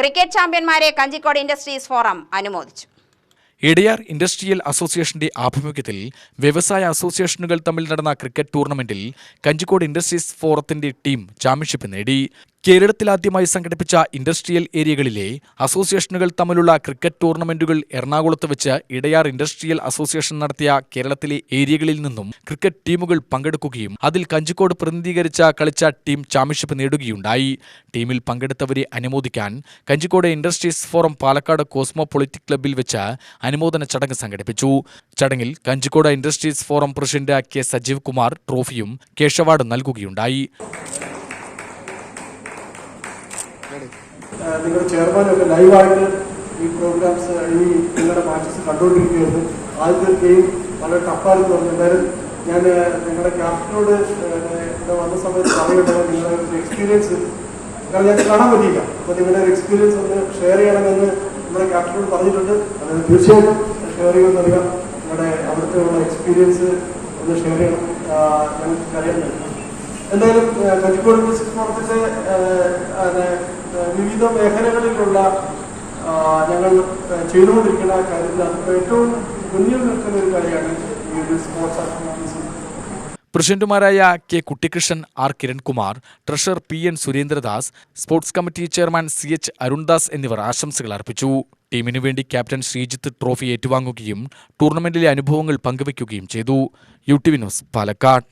Cricket ചാമ്പ്യന്മാരെ Kanjikode industries forum അനുമോദിച്ചു. Edayar industrial അസോസിയേഷന്റെ ആഭിമുഖ്യത്തിൽ വ്യവസായ അസോസിയേഷനുകൾ തമ്മിൽ നടന്ന ക്രിക്കറ്റ് ടൂർണമെന്റിൽ കഞ്ചിക്കോട് ഇൻഡസ്ട്രീസ് ഫോറത്തിന്റെ ടീം ചാമ്പ്യൻഷിപ്പ് നേടി. കേരളത്തിലാദ്യമായി സംഘടിപ്പിച്ച ഇൻഡസ്ട്രിയൽ ഏരിയകളിലെ അസോസിയേഷനുകൾ തമ്മിലുള്ള ക്രിക്കറ്റ് ടൂർണമെന്റുകൾ എറണാകുളത്ത് വെച്ച് ഇടയാർ ഇൻഡസ്ട്രിയൽ അസോസിയേഷൻ നടത്തിയ കേരളത്തിലെ ഏരിയകളിൽ നിന്നും ക്രിക്കറ്റ് ടീമുകൾ പങ്കെടുക്കുകയും അതിൽ കഞ്ചിക്കോട് പ്രതിനിധീകരിച്ച കളിച്ച ടീം ചാമ്പ്യൻഷിപ്പ് നേടുകയുണ്ടായി. ടീമിൽ പങ്കെടുത്തവരെ അനുമോദിക്കാൻ Kanjikode industries forum Palakkad cosmopolitan ക്ലബ്ബിൽ വെച്ച് അനുമോദന ചടങ്ങ് സംഘടിപ്പിച്ചു. ചടങ്ങിൽ Kanjikode industries forum president K Sajeev Kumar ട്രോഫിയും cash award നൽകുകയുണ്ടായി. നിങ്ങളുടെ ചെയർമാനൊക്കെ ലൈവായിട്ട് ഈ പ്രോഗ്രാംസ് ഈ നിങ്ങളുടെ മാച്ചസ് കണ്ടുകൊണ്ടിരിക്കുകയായിരുന്നു. ആദ്യത്തെ ഗെയിം വളരെ ടഫായിരുന്നു പറഞ്ഞു. എന്തായാലും ഞാൻ നിങ്ങളുടെ ക്യാപ്റ്റനോട് ഇവിടെ വന്ന സമയത്ത് പറയുന്നത് നിങ്ങളുടെ ഒരു എക്സ്പീരിയൻസ് കാരണം ഞാൻ കാണാൻ പറ്റിയില്ല. അപ്പോൾ നിങ്ങളുടെ ഒരു എക്സ്പീരിയൻസ് ഒന്ന് ഷെയർ ചെയ്യണമെന്ന് നമ്മുടെ ക്യാപ്റ്റനോട് പറഞ്ഞിട്ടുണ്ട്. അത് തീർച്ചയായിട്ടും ഷെയർ ചെയ്യുമെന്നറിയാം നിങ്ങളുടെ അവിടുത്തെ ഉള്ള എക്സ്പീരിയൻസ് ഒന്ന് ഷെയർ ചെയ്യണം. ഞങ്ങൾക്ക് അറിയാൻ എന്തായാലും ഏഹ്, കഞ്ചിക്കോട് മ്യൂസിക് ഏഹ്, വിവിധ മേഖലകളിലുള്ള ഞങ്ങൾ ചെയ്തുകൊണ്ടിരിക്കുന്ന കാര്യത്തിൽ ഏറ്റവും മുന്നിൽ നിൽക്കുന്ന ഒരു കാര്യമാണ് ഈ ഒരു സ്പോർട്സ് ആക്ടിവിറ്റീസ് പ്രസിഡന്റുമാരായ K Kuttikrishnan R Kirankumar treasurer P N Surendradas sports committee chairman C H Arundas എന്നിവർ ആശംസകൾ അർപ്പിച്ചു. ടീമിനു വേണ്ടി ക്യാപ്റ്റൻ ശ്രീജിത്ത് ട്രോഫി ഏറ്റുവാങ്ങുകയും ടൂർണമെന്റിലെ അനുഭവങ്ങൾ പങ്കുവയ്ക്കുകയും ചെയ്തു. U T V news Palakkad.